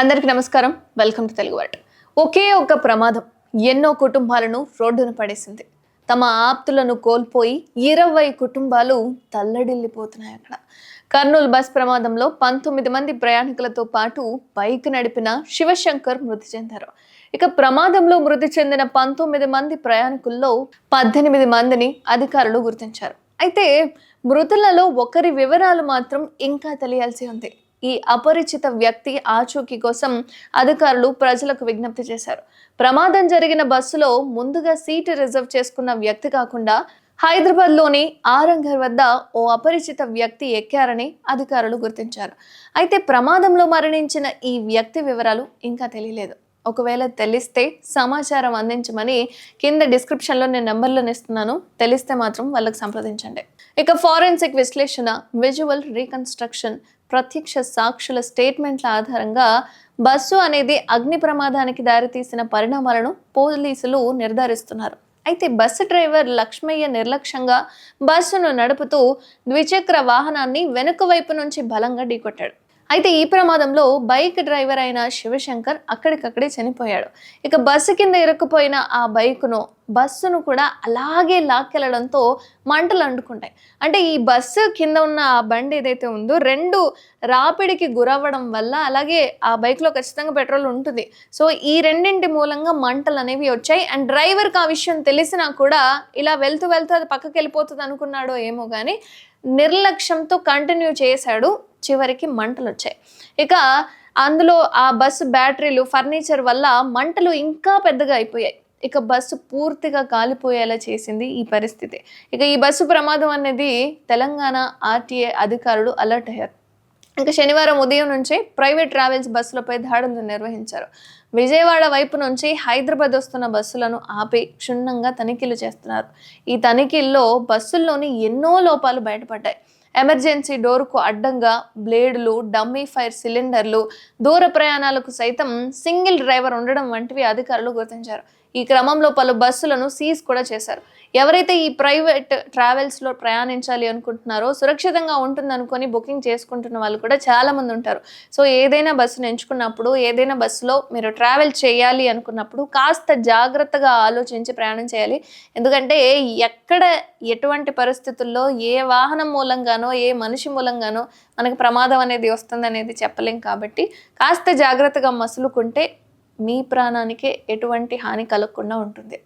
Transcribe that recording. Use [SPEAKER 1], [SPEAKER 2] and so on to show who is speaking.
[SPEAKER 1] అందరికీ నమస్కారం. Welcome to Telugu what ఒకే ఒక ప్రమాదం ఎన్నో కుటుంబాలను రోడ్డున పడేసింది. తమ ఆప్తులను కోల్పోయి ఇరవై కుటుంబాలు తల్లడిల్లిపోతున్నాయి అక్కడ. కర్నూలు బస్ ప్రమాదంలో పంతొమ్మిది మంది ప్రయాణికులతో పాటు బైక్ నడిపిన శివశంకర్ మృతి చెందారు. ఇక ప్రమాదంలో మృతి చెందిన పంతొమ్మిది మంది ప్రయాణికుల్లో పద్దెనిమిది మందిని అధికారులు గుర్తించారు. అయితే మృతులలో ఒకరి వివరాలు మాత్రం ఇంకా తెలియాల్సి ఉంది. ఈ అపరిచిత వ్యక్తి ఆచూకీ కోసం అధికారులు ప్రజలకు విజ్ఞప్తి చేశారు. ప్రమాదం జరిగిన బస్సులో ముందుగా సీటు రిజర్వ్ చేసుకున్న వ్యక్తి కాకుండా హైదరాబాద్లోని ఆరంగర్ వద్ద ఓ అపరిచిత వ్యక్తి ఎక్కారని అధికారులు గుర్తించారు. అయితే ప్రమాదంలో మరణించిన ఈ వ్యక్తి వివరాలు ఇంకా తెలియలేదు. ఒకవేళ తెలిస్తే సమాచారం అందించమని కింద డిస్క్రిప్షన్లో నేను నెంబర్లను ఇస్తున్నాను. తెలిస్తే మాత్రం వాళ్ళకి సంప్రదించండి. ఇక ఫారెన్సిక్ విశ్లేషణ విజువల్ రీకన్స్ట్రక్షన్ ప్రత్యక్ష సాక్షుల స్టేట్మెంట్ల ఆధారంగా బస్సు అనేది అగ్ని ప్రమాదానికి దారితీసిన పరిణామాలను పోలీసులు నిర్ధారిస్తున్నారు. అయితే బస్సు డ్రైవర్ లక్ష్మయ్య నిర్లక్ష్యంగా బస్సును నడుపుతూ ద్విచక్ర వాహనాన్ని వెనుక వైపు నుంచి బలంగా ఢీకొట్టాడు. అయితే ఈ ప్రమాదంలో బైక్ డ్రైవర్ అయిన శివశంకర్ అక్కడికక్కడే చనిపోయాడు. ఇక బస్సు కింద ఇరుక్కుపోయిన ఆ బైకును బస్సును కూడా అలాగే లాక్కెళ్ళడంతో మంటలు అంటుకుంటాయి. అంటే ఈ బస్సు కింద ఉన్న ఆ బండి ఏదైతే ఉందో రెండు రాపిడికి గురవ్వడం వల్ల అలాగే ఆ బైక్లో ఖచ్చితంగా పెట్రోల్ ఉంటుంది. సో ఈ రెండింటి మూలంగా మంటలు అనేవి వచ్చాయి. అండ్ డ్రైవర్కి ఆ విషయం తెలిసినా కూడా ఇలా వెళ్తూ వెళ్తూ అది పక్కకి వెళ్ళిపోతుంది అనుకున్నాడో ఏమో కానీ నిర్లక్ష్యంతో కంటిన్యూ చేశాడు. చివరికి మంటలు వచ్చాయి ఇక అందులో ఆ బస్సు బ్యాటరీలు ఫర్నిచర్ వల్ల మంటలు ఇంకా పెద్దగా అయిపోయాయి. ఇక బస్సు పూర్తిగా కాలిపోయేలా చేసింది ఈ పరిస్థితి. ఇక ఈ బస్సు ప్రమాదం అనేది తెలంగాణ ఆర్టీఏ అధికారులు అలర్ట్ అయ్యారు. ఇక శనివారం ఉదయం నుంచి ప్రైవేట్ ట్రావెల్స్ బస్సులపై దాడులు నిర్వహించారు. విజయవాడ వైపు నుంచి హైదరాబాద్ వస్తున్న బస్సులను ఆపి క్షుణ్ణంగా తనిఖీలు చేస్తున్నారు. ఈ తనిఖీల్లో బస్సుల్లోని ఎన్నో లోపాలు బయటపడ్డాయి. ఎమర్జెన్సీ డోర్కు అడ్డంగా బ్లేడులు డమ్మీ ఫైర్ సిలిండర్లు దూర ప్రయాణాలకు సైతం సింగిల్ డ్రైవర్ ఉండడం వంటివి అధికారులు గుర్తించారు. ఈ క్రమంలో పలు బస్సులను సీజ్ కూడా చేశారు. ఎవరైతే ఈ ప్రైవేట్ ట్రావెల్స్లో ప్రయాణించాలి అనుకుంటున్నారో సురక్షితంగా ఉంటుందనుకొని బుకింగ్ చేసుకుంటున్న వాళ్ళు కూడా చాలామంది ఉంటారు. సో ఏదైనా బస్సును ఎంచుకున్నప్పుడు ఏదైనా బస్సులో మీరు ట్రావెల్ చేయాలి అనుకున్నప్పుడు కాస్త జాగ్రత్తగా ఆలోచించి ప్రయాణం చేయాలి. ఎందుకంటే ఎక్కడ ఎటువంటి పరిస్థితుల్లో ఏ వాహనం మూలంగానో ఏ మనిషి మూలంగానో మనకు ప్రమాదం అనేది వస్తుంది అనేది చెప్పలేం కాబట్టి కాస్త జాగ్రత్తగా మసులుకుంటే మీ ప్రాణానికే ఎటువంటి హాని కలగకుండా ఉంటుంది.